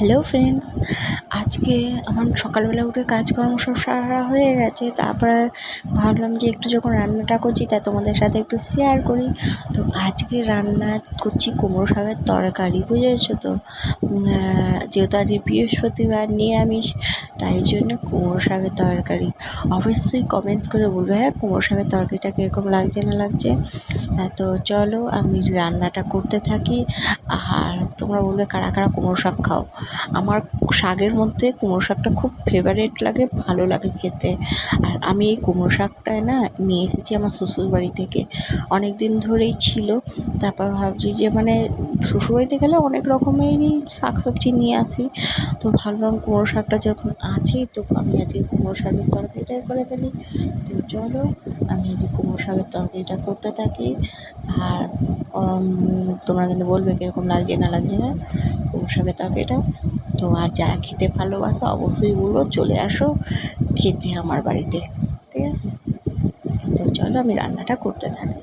Hello friends, আজকে আমার সকালবেলা উঠে কাজকর্ম সব সারা হয়ে গেছে, তারপরে ভাবলাম যে একটু যখন রান্নাটা করছি তা তোমাদের সাথে একটু শেয়ার করি। তো আজকে রান্না করছি কুমড়ো শাকের তরকারি, বুঝেছ তো? যেহেতু আজকে বৃহস্পতিবার, নিরামিষ, তাই জন্য কুমড়ো শাকের তরকারি। অবশ্যই কমেন্টস করে বলবে হ্যাঁ কুমড়ো শাকের তরকারিটা কীরকম লাগছে, না লাগছে? তো চলো আমি রান্নাটা করতে থাকি। আর তোমরা বলবে, কারা কারা কুমড়ো শাক খাও? আমার শাকের মধ্যে কুমড়ো শাকটা খুব ফেভারিট লাগে, ভালো লাগে খেতে। আর আমি এই কুমড়ো শাকটায় না নিয়ে এসেছি আমার শ্বশুরবাড়ি থেকে। অনেক দিন ধরেই ছিল, তারপর ভাবছি যে মানে শ্বশুরবাড়িতে গেলে অনেক রকমেরই শাক সবজি নিয়ে আসি। তো ভাবলাম কুমড়ো শাকটা যখন আছেই তো আমি আজকে কুমড়ো শাকের তরকারিটাই করে ফেলি। তো চলো, আমি যে কুমড়ো শাকের তরকারিটা করতে থাকি। আর তোমরা কিন্তু বলবে কীরকম লাগছে, না লাগছে হ্যাঁ? কুমড়ো শাকের তরকারিটা। তো আর যারা খেতে ভালোবাসো, অবশ্যই বলব, চলে আসো খেতে আমার বাড়িতে। ঠিক আছে? তো চলো আমি রান্নাটা করতে থাকি।